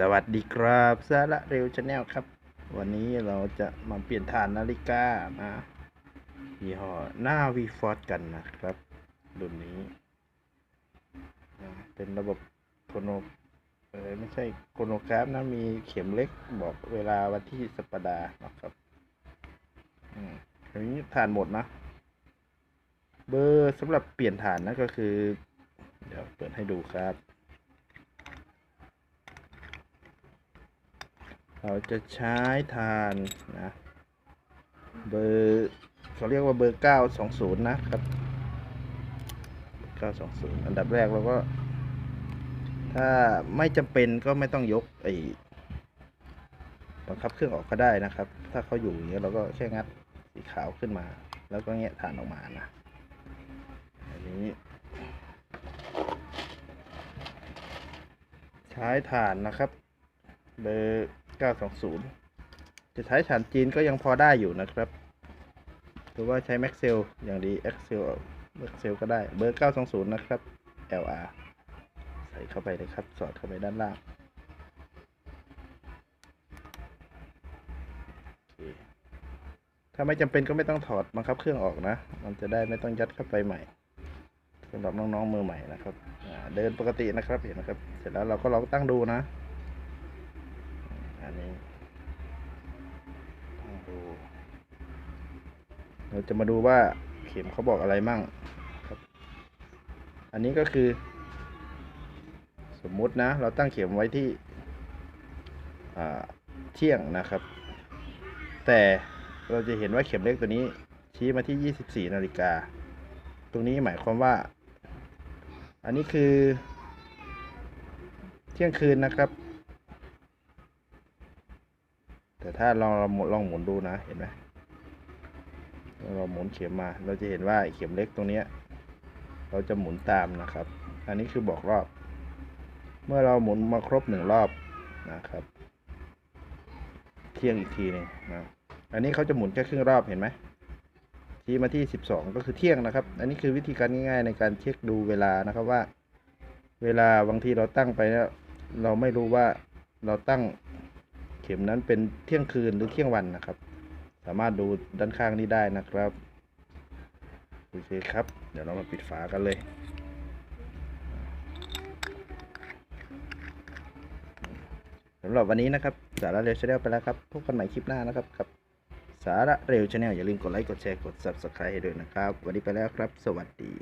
สวัสดีครับสาระเร็วชาแนลครับ วันนี้เราจะมาเปลี่ยนฐานนาฬิกานะยี่ห้อหน้าวีฟอร์กันนะครับรุ่นนี้ เป็นระบบโครโนเออไม่ใช่โครโนกราฟนะ มีเข็มเล็กบอกเวลาวันที่สัปดาห์นะครับอันนี้ฐานหมดนะ เบอร์สำหรับเปลี่ยนฐานนะก็คือ เดี๋ยวเปิดให้ดูครับ เราจะใช้ทานนะเบอร์เขาเรียกว่าเบอร์เก้าสองศูนย์นะครับเก้าสองศูนย์อันดับแรกเราก็ ถ้าไม่จำเป็นก็ไม่ต้องยกไอ้บังคับเครื่องออกก็ได้นะครับ ถ้าเขาอยู่อย่างเงี้ยเราก็แค่งัดสีขาวขึ้นมา แล้วก็แงะฐานออกมานะอันนี้ ใช้ฐานนะครับ เบอร์ 920 จะใช้ฐานจีนก็ยังพอได้อยู่นะครับ หรือว่าใช้ Maxell อย่างดี Excel Maxell ก็ได้เบอร์ 920 นะครับ LR ใส่เข้าไปเลยครับ สอดเข้าไปด้านล่างถ้าไม่จำเป็นก็ไม่ต้องถอดบังคับเครื่องออกนะ มันจะได้ไม่ต้องยัดเข้าไปใหม่สำหรับน้องๆมือใหม่นะครับเดินปกตินะครับเห็นนะครับ เสร็จแล้วเราก็ลองตั้งดูนะ อันนี้ต้องดูเราจะมาดูว่าเข็มเขาบอกอะไรมั่งครับ อันนี้ก็คือ สมมุตินะ เราตั้งเข็มไว้ที่เที่ยงนะครับ แต่เราจะเห็นว่าเข็มเล็กตัวนี้ชี้มาที่ 24 นาฬิกา ตรงนี้หมายความว่า อันนี้คือ เที่ยงคืนนะครับ แต่ถ้าลองเราลองหมุนดูนะเห็นไหมเราหมุนเข็มมา เราจะเห็นว่าเข็มเล็กตรงเนี้ยเราจะหมุนตามนะครับ อันนี้คือบอกรอบ เมื่อเราหมุนมาครบหนึ่งรอบนะครับ เที่ยงอีกทีหนึ่งนะอันนี้เขาจะหมุนแค่ครึ่งรอบเห็นไหมชี้มาที่สิบสองก็คือเที่ยงนะครับ อันนี้คือวิธีการง่ายๆในการเช็คดูเวลานะครับว่า เวลาบางทีเราตั้งไปแล้วเราไม่รู้ว่าเราตั้ง เข็มนั้นเป็นเที่ยงคืนหรือเที่ยงวันนะครับ สามารถดูด้านข้างนี้ได้นะครับโอเคครับ เดี๋ยวเรามาปิดฝากันเลย สำหรับวันนี้นะครับ สาระเร็วชาแนลไปแล้วครับ พบกันใหม่คลิปหน้านะครับกับ สาระเร็วชาแนลอย่าลืมกดไลค์ กดแชร์ กด subscribe ให้ด้วยนะครับ วันนี้ไปแล้วครับ สวัสดี